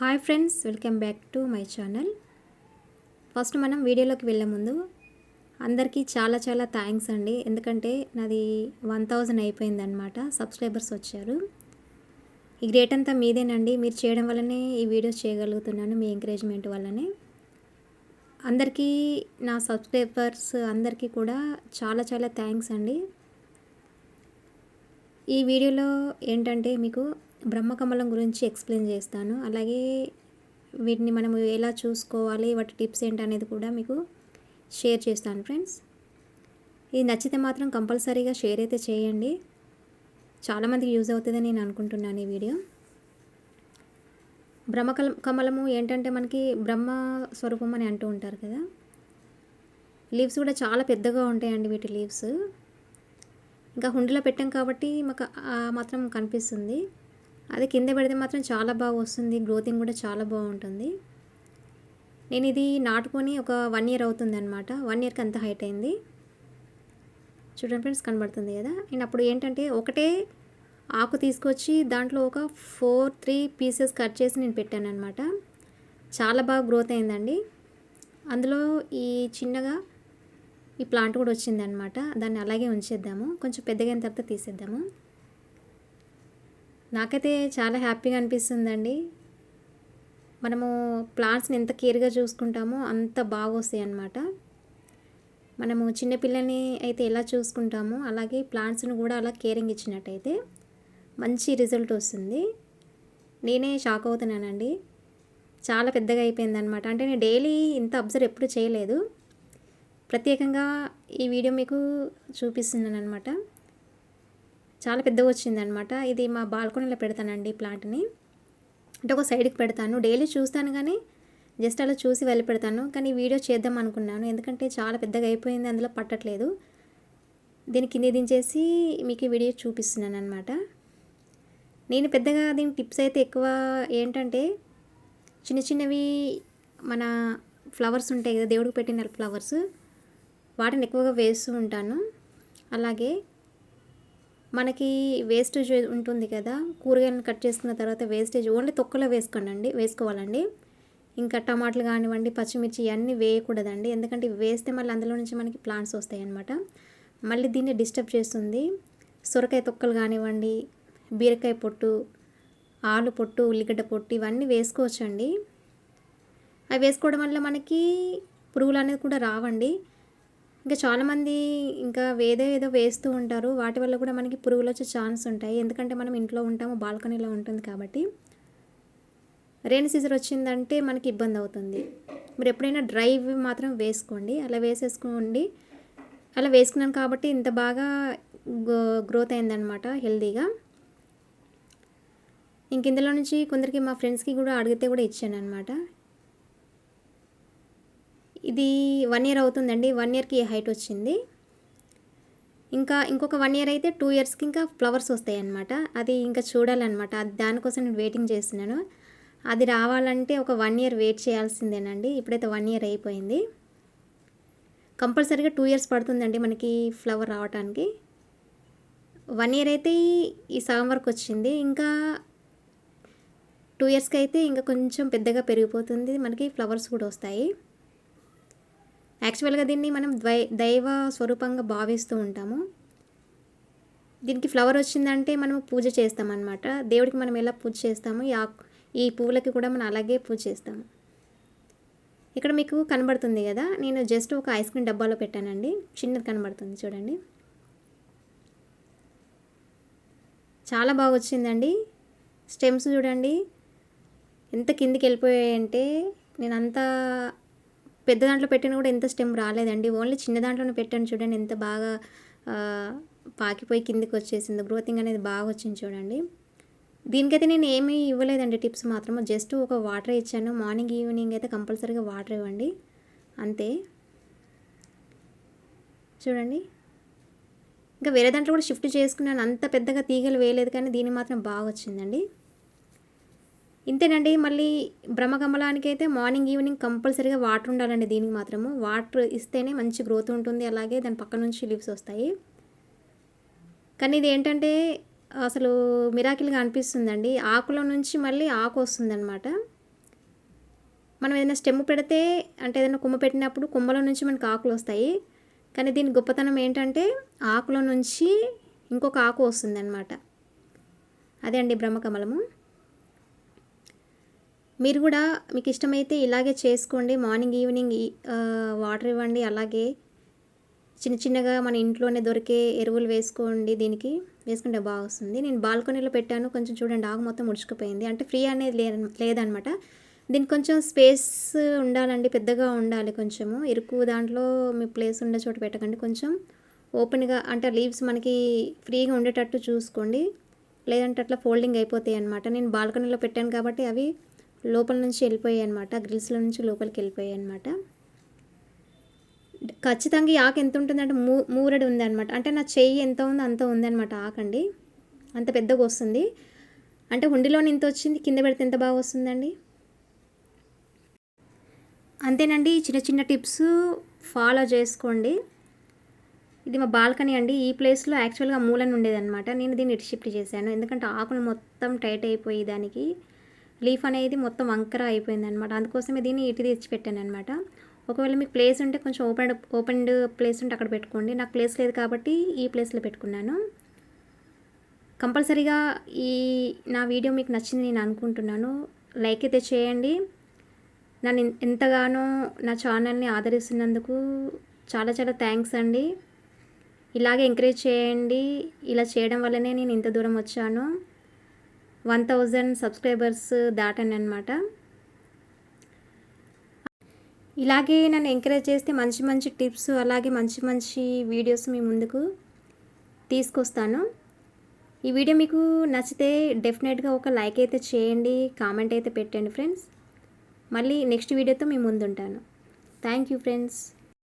Hi friends welcome back to my channel first మనం వీడియోలోకి వెళ్ళే ముందు అందరికీ చాలా చాలా థ్యాంక్స్ అండి. ఎందుకంటే నాది వన్ థౌజండ్ అయిపోయిందనమాట సబ్స్క్రైబర్స్ వచ్చారు. ఈ గ్రేట్ అంతా మీదేనండి. మీరు చేయడం వల్లనే ఈ వీడియోస్ చేయగలుగుతున్నాను మీ ఎంకరేజ్మెంట్ వల్లనే. అందరికీ నా సబ్స్క్రైబర్స్ అందరికీ కూడా చాలా చాలా థ్యాంక్స్ అండి. ఈ వీడియోలో ఏంటంటే మీకు బ్రహ్మకమలం గురించి ఎక్స్ప్లెయిన్ చేస్తాను. అలాగే వీటిని మనం ఎలా చూసుకోవాలి వాటి టిప్స్ ఏంటి అనేది కూడా మీకు షేర్ చేస్తాను ఫ్రెండ్స్. ఇది నచ్చితే మాత్రం కంపల్సరీగా షేర్ అయితే చేయండి. చాలామందికి యూజ్ అవుతుందని నేను అనుకుంటున్నాను ఈ వీడియో. బ్రహ్మకల కమలము ఏంటంటే మనకి బ్రహ్మ స్వరూపం అని అంటూ ఉంటారు కదా. లీవ్స్ కూడా చాలా పెద్దగా ఉంటాయండి వీటి లీవ్స్. ఇంకా హుండీలో పెట్టాం కాబట్టి మాకు మాత్రం కనిపిస్తుంది. అది కింద పెడితే మాత్రం చాలా బాగా వస్తుంది. గ్రోతింగ్ కూడా చాలా బాగుంటుంది. నేను ఇది నాటుకొని ఒక వన్ ఇయర్ అవుతుంది అనమాట వన్ ఇయర్కి అంత హైట్ అయింది. చూడండి ఫ్రెండ్స్ కనబడుతుంది కదా? నేను అప్పుడు ఏంటంటే ఒకటే ఆకు తీసుకొచ్చి దాంట్లో ఒక ఫోర్ త్రీ పీసెస్ కట్ చేసి నేను పెట్టాను అనమాట చాలా బాగా గ్రోత్ అయిందండి. అందులో ఈ చిన్నగా ఈ ప్లాంట్ కూడా వచ్చిందనమాట దాన్ని అలాగే ఉంచేద్దాము. కొంచెం పెద్దగా అయిన తర్వాత తీసేద్దాము. నాకైతే చాలా హ్యాపీగా అనిపిస్తుందండి. మనము ప్లాంట్స్ని ఎంత కేర్గా చూసుకుంటామో అంత బాగా వస్తాయి అన్నమాట. మనము చిన్నపిల్లల్ని అయితే ఎలా చూసుకుంటామో అలాగే ప్లాంట్స్ని కూడా అలా కేరింగ్ ఇచ్చినట్టయితే మంచి రిజల్ట్ వస్తుంది. నేనే షాక్ అవుతున్నానండి. చాలా పెద్దగా అయిపోయిందనమాట అంటే నేను డైలీ ఇంత అబ్జర్వ్ ఎప్పుడు చేయలేదు. ప్రత్యేకంగా ఈ వీడియో మీకు చూపిస్తున్నాను అనమాట చాలా పెద్దగా వచ్చిందనమాట ఇది మా బాల్కనీలో పెడతానండి ప్లాంట్ని. అంటే ఒక సైడ్కి పెడతాను. డైలీ చూస్తాను కానీ జస్ట్ అలా చూసి వెళ్ళి పెడతాను కానీ వీడియో చేద్దాం అనుకున్నాను. ఎందుకంటే చాలా పెద్దగా అయిపోయింది. అందులో పట్టట్లేదు. దీని కింద దించేసి మీకు వీడియో చూపిస్తున్నాను అనమాట నేను పెద్దగా దీని టిప్స్ అయితే ఎక్కువ ఏంటంటే చిన్న చిన్నవి మన ఫ్లవర్స్ ఉంటాయి కదా దేవుడికి పెట్టిన ఫ్లవర్స్. వాటిని ఎక్కువగా వేస్తూ ఉంటాను. అలాగే మనకి వేస్టేజ్ ఉంటుంది కదా కూరగాయలను కట్ చేసుకున్న తర్వాత వేస్టేజ్ ఓన్లీ తొక్కలో వేసుకోండి వేసుకోవాలండి. ఇంకా టమాటాలు కానివ్వండి పచ్చిమిర్చి ఇవన్నీ వేయకూడదండి. ఎందుకంటే వేస్తే మళ్ళీ అందులో నుంచి మనకి ప్లాంట్స్ వస్తాయి మళ్ళీ దీన్ని డిస్టర్బ్ చేస్తుంది. సొరకాయ తొక్కలు కానివ్వండి బీరకాయ పొట్టు ఆలు పొట్టు ఉల్లిగడ్డ పొట్టు ఇవన్నీ వేసుకోవచ్చండి. అవి వేసుకోవడం వల్ల మనకి పురుగులు అనేది కూడా రావండి. ఇంకా చాలామంది ఇంకా ఏదో ఏదో వేస్తూ ఉంటారు. వాటి వల్ల కూడా మనకి పురుగులు వచ్చే ఛాన్స్ ఉంటాయి. ఎందుకంటే మనం ఇంట్లో ఉంటాము బాల్కనీలో ఉంటుంది కాబట్టి. రెయిన్ సీజన్ వచ్చిందంటే మనకి ఇబ్బంది అవుతుంది. మీరు ఎప్పుడైనా డ్రై మాత్రం వేసుకోండి. అలా వేసేసుకోండి. అలా వేసుకున్నాను కాబట్టి ఇంత బాగా గ్రోత్ అయిందనమాట హెల్తీగా ఇంక ఇందులో నుంచి కొందరికి మా ఫ్రెండ్స్కి కూడా అడిగితే కూడా ఇచ్చాను అనమాట ఇది వన్ ఇయర్ అవుతుందండి. వన్ ఇయర్కి హైట్ వచ్చింది? ఇంకా ఇంకొక వన్ ఇయర్ అయితే టూ ఇయర్స్కి ఇంకా ఫ్లవర్స్ వస్తాయి అన్నమాట అది ఇంకా చూడాలన్నమాట. అది దానికోసం నేను వెయిటింగ్ చేస్తున్నాను. అది రావాలంటే ఒక వన్ ఇయర్ వెయిట్ చేయాల్సిందేనండి. ఇప్పుడైతే వన్ ఇయర్ అయిపోయింది. కంపల్సరీగా టూ ఇయర్స్ పడుతుందండి మనకి ఫ్లవర్ రావడానికి వన్ ఇయర్ అయితే ఈ సగం వరకు వచ్చింది. ఇంకా టూ ఇయర్స్కి అయితే ఇంకా కొంచెం పెద్దగా పెరిగిపోతుంది. మనకి ఫ్లవర్స్ కూడా వస్తాయి. యాక్చువల్గా దీన్ని మనం ద్వై దైవ స్వరూపంగా భావిస్తూ ఉంటాము. దీనికి ఫ్లవర్ వచ్చిందంటే మనం పూజ చేస్తామన్నమాట. దేవుడికి మనం ఎలా పూజ చేస్తాము? ఈ ఈ పువ్వులకి కూడా మనం అలాగే పూజ చేస్తాము. ఇక్కడ మీకు కనబడుతుంది కదా నేను జస్ట్ ఒక ఐస్ క్రీమ్ డబ్బాలో పెట్టానండి. చిన్నది కనబడుతుంది చూడండి. చాలా బాగా వచ్చిందండి. స్టెమ్స్ చూడండి. ఎంత కిందికి వెళ్ళిపోయాయంటే నేను అంతా పెద్ద దాంట్లో పెట్టిన కూడా ఎంత స్టెమ్ రాలేదండి. ఓన్లీ చిన్న దాంట్లోనే పెట్టాను చూడండి ఎంత బాగా పాకిపోయి కిందికి వచ్చేసింది. గ్రోతింగ్ అనేది బాగా వచ్చింది చూడండి. దీనికైతే నేను ఏమీ ఇవ్వలేదండి టిప్స్ మాత్రము. జస్ట్ ఒక వాటర్ ఇచ్చాను. మార్నింగ్ ఈవినింగ్ అయితే కంపల్సరీగా వాటర్ ఇవ్వండి. అంతే. చూడండి. ఇంకా వేరే దాంట్లో కూడా షిఫ్ట్ చేసుకున్నాను. అంత పెద్దగా తీగలు వేయలేదు కానీ దీని మాత్రం బాగా వచ్చిందండి. ఇంతేనండి మళ్ళీ బ్రహ్మకమలానికి అయితే మార్నింగ్ ఈవినింగ్ కంపల్సరీగా వాటర్ ఉండాలండి దీనికి మాత్రము. వాటర్ ఇస్తేనే మంచి గ్రోత్ ఉంటుంది. అలాగే దాని పక్క నుంచి లీవ్స్ వస్తాయి. కానీ ఇది ఏంటంటే అసలు మిరాకిల్గా అనిపిస్తుందండి. ఆకులో నుంచి మళ్ళీ ఆకు వస్తుందన్నమాట. మనం ఏదైనా స్టెమ్ పెడితే అంటే ఏదైనా కొమ్మ పెట్టినప్పుడు కొమ్మలో నుంచి మనకు ఆకులు వస్తాయి. కానీ దీని గొప్పతనం ఏంటంటే ఆకులో నుంచి ఇంకొక ఆకు వస్తుందన్నమాట. అదే అండి బ్రహ్మకమలము మీరు కూడా మీకు ఇష్టమైతే ఇలాగే చేసుకోండి. మార్నింగ్ ఈవినింగ్ వాటర్ ఇవ్వండి. అలాగే చిన్న చిన్నగా మన ఇంట్లోనే దొరికే ఎరువులు వేసుకోండి. దీనికి వేసుకుంటే బాగా వస్తుంది నేను బాల్కనీలో పెట్టాను. కొంచెం చూడండి ఆకు మొత్తం ముడుచుకుపోయింది. అంటే ఫ్రీ అనేది లే లేదనమాట. దీనికి కొంచెం స్పేస్ ఉండాలండి పెద్దగా ఉండాలి కొంచెము. ఇరుకు దాంట్లో మీ ప్లేస్ ఉండే చోట పెట్టకండి. కొంచెం ఓపెన్గా అంటే లీవ్స్ మనకి ఫ్రీగా ఉండేటట్టు చూసుకోండి. లేదంటే అట్లా ఫోల్డింగ్ అయిపోతాయి అనమాట నేను బాల్కనీలో పెట్టాను కాబట్టి అవి లోపల నుంచి వెళ్ళిపోయాయి అనమాట గ్రిల్స్లో నుంచి లోపలికి వెళ్ళిపోయాయి అనమాట ఖచ్చితంగా ఈ ఆకు ఎంత ఉంటుందంటే మూ మూరెడు ఉందన్నమాట అంటే నా చెయ్యి ఎంత ఉందో అంత ఉందన్నమాట ఆకండి. అంత పెద్దగా వస్తుంది. అంటే హుండీలో ఇంత వచ్చింది కింద పెడితే ఎంత బాగా వస్తుందండి? అంతేనండి చిన్న చిన్న టిప్స్ ఫాలో చేసుకోండి. ఇది మా బాల్కనీ అండి. ఈ ప్లేస్లో యాక్చువల్గా మూలన ఉండేదన్నమాట. నేను దీన్ని ఇటు షిఫ్ట్ చేశాను. ఎందుకంటే ఆకులు మొత్తం టైట్ అయిపోయి దానికి లీఫ్ అనేది మొత్తం వంకర అయిపోయింది అనమాట అందుకోసమే దీన్ని ఇటు తెచ్చి పెట్టాను అనమాట ఒకవేళ మీకు ప్లేస్ ఉంటే కొంచెం ఓపెన్ ఓపెన్డ్ ప్లేస్ ఉంటే అక్కడ పెట్టుకోండి. నాకు ప్లేస్ లేదు కాబట్టి ఈ ప్లేస్లో పెట్టుకున్నాను. కంపల్సరీగా ఈ నా వీడియో మీకు నచ్చింది నేను అనుకుంటున్నాను. లైక్ అయితే చేయండి. నన్ను ఎంతగానో నా ఛానల్ని ఆదరిస్తున్నందుకు చాలా చాలా థ్యాంక్స్ అండి. ఇలాగే ఎంకరేజ్ చేయండి. ఇలా చేయడం వల్లనే నేను ఇంత దూరం వచ్చాను. వన్ థౌజండ్ సబ్స్క్రైబర్స్ దాటాను అనమాట ఇలాగే నన్ను ఎంకరేజ్ చేస్తే మంచి మంచి టిప్స్ అలాగే మంచి మంచి వీడియోస్ మీ ముందుకు తీసుకొస్తాను. ఈ వీడియో మీకు నచ్చితే డెఫినెట్గా ఒక లైక్ అయితే చేయండి కామెంట్ అయితే పెట్టండి ఫ్రెండ్స్. మళ్ళీ నెక్స్ట్ వీడియోతో మీ ముందుంటాను. Thank you friends.